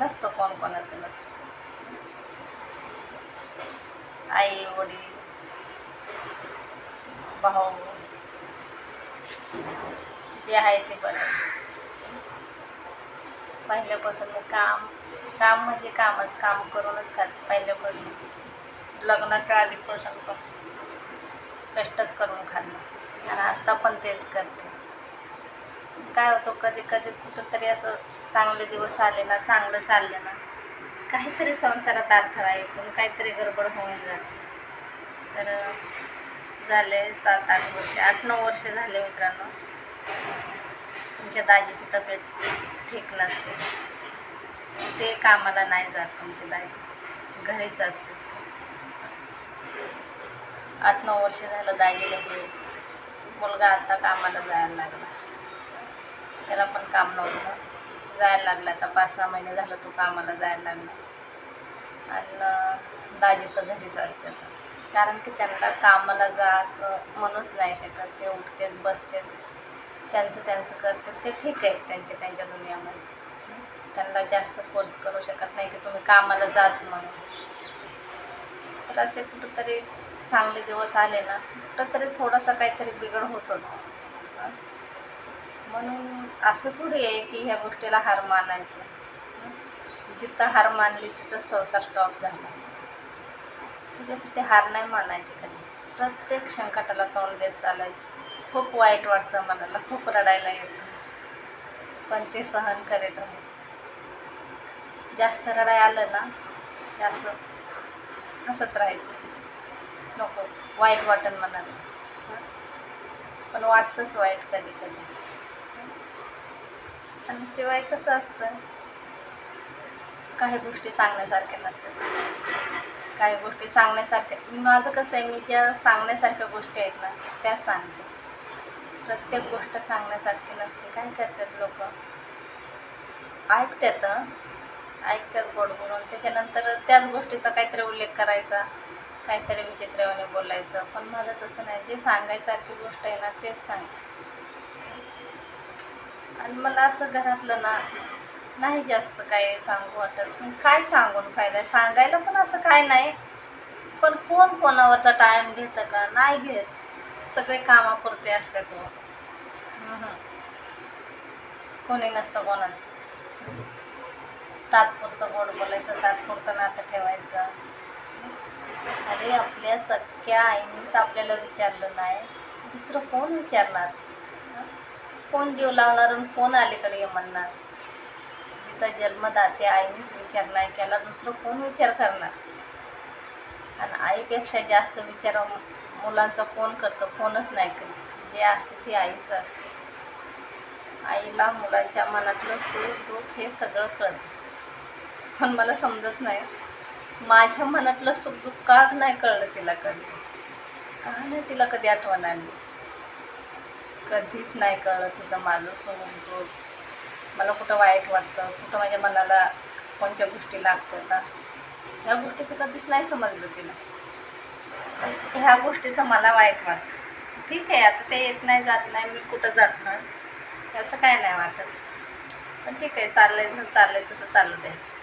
नसतं कोण कोणाचं नसतं. आई वडील भाऊ जे आहे ते बरं. पहिल्यापासून मी काम काम म्हणजे कामच काम करूनच खाते. पहिल्यापासून. लग्नाच्या आधीपासून पण. कष्टच करून खाल्लं आणि आत्ता पण तेच करते. काय होतो कधी कधी कुठंतरी असं चांगले दिवस आले ना चांगलं चाललं ना काहीतरी संसारात अडथळा येतो काहीतरी गडबड होऊन जाते. तर झाले सात आठ वर्ष आठ नऊ वर्ष झाले मित्रांनो. तुमच्या दाजीची तब्येत ठीक नसते. ते कामाला नाही जात तुमची दाजी घरीच असते. आठ नऊ वर्ष झालं दाजीला मुलगा आता कामाला जायला लागला. त्याला पण काम नव्हतं. जायला लागला आता पाच सहा महिने झालं तो कामाला जायला लागला. आणि दाजी तर घरीच असतात. कारण की त्यांना कामाला जा असं म्हणूच नाही शकत. ते उठतात बसतात. त्यांचं त्यांचं करतात. ते ठीक आहे त्यांच्या त्यांच्या दुनियामध्ये. त्यांना जास्त फोर्स करू शकत नाही की तुम्ही कामाला जाच म्हणून. तर असे कुठंतरी चांगले दिवस आले ना कुठंतरी थोडासा काहीतरी बिघड होतोच. म्हणून असं थोडी आहे की ह्या गोष्टीला हार मानायचं. जिथं हार मानली तिथं संसार स्टॉप झाला. त्याच्यासाठी हार नाही मानायची कधी. प्रत्येक संकटाला तोंड देत चालायचं. खूप वाईट वाटतं मनाला खूप रडायला येतं. पण ते सहन करत राहायचं. जास्त रडाय आलं ना जास्त असं हसत राहायचं. नको वाईट वाटन मनाला. पण वाटतंच वाईट कधी कधी आणि शिवाय कसं असतं? काही गोष्टी सांगण्यासारख्या नसतात. काही गोष्टी सांगण्यासारख्या माझं कसं आहे मी ज्या सांगण्यासारख्या गोष्टी आहेत ना त्या सांगते. प्रत्येक गोष्ट सांगण्यासारखी नसते. काय करतात लोक? ऐकतात ऐकतात गोड बोलून. त्याच्यानंतर त्याच गोष्टीचा काहीतरी उल्लेख करायचा काहीतरी विचित्रपणे बोलायचं. पण माझं तसं नाही. जे सांगायसारखी गोष्ट आहे ना तेच सांगते. आणि मला असं घरातलं ना नाही जास्त काय सांगू वाटत. पण काय सांगून फायदा? आहे सांगायला पण असं काय नाही. पण कोण कोणावरचा टाईम घेतं का? नाही घेत. सगळे कामापुरते असतात हो. तो कोणी नसतं कोणाचं. तात्पुरतं गोड बोलायचं तात्पुरतं नातं ठेवायचं. अरे आपल्या सख्या आईनेच आपल्याला विचारलं नाही. दुसरं कोण विचारणार? कोण जीव लावणार आणि कोण अलीकडे ये म्हणणार. जिथं जन्मदाते आईनेच विचार नाही केला दुसरं कोण विचार करणार? आणि आईपेक्षा जास्त विचार मुलांचा कोण करतं कोणच नाही करत. जे असते ती आईच असते. आईला मुलाच्या मनातलं सुख दुःख हे सगळं कळतं. पण मला समजत नाही माझ्या मनातलं सुख दुःख का नाही कळलं तिला कधी? का नाही तिला कधी आठवण आली? कधीच नाही कळलं तिचं माझं सोडून दुःख मला कुठं वाईट वाटतं कुठं माझ्या मनाला कोणत्या गोष्टी लागतात का ह्या गोष्टीचं कधीच नाही समजलं तिला. ह्या गोष्टीचं मला वाईट वाटतं. ठीक आहे आता ते येत नाही जात नाही मी कुठं जात नाही त्याचं काय नाही वाटत. पण ठीक आहे चाललंय जसं चाललंय तसं चालू द्यायचं.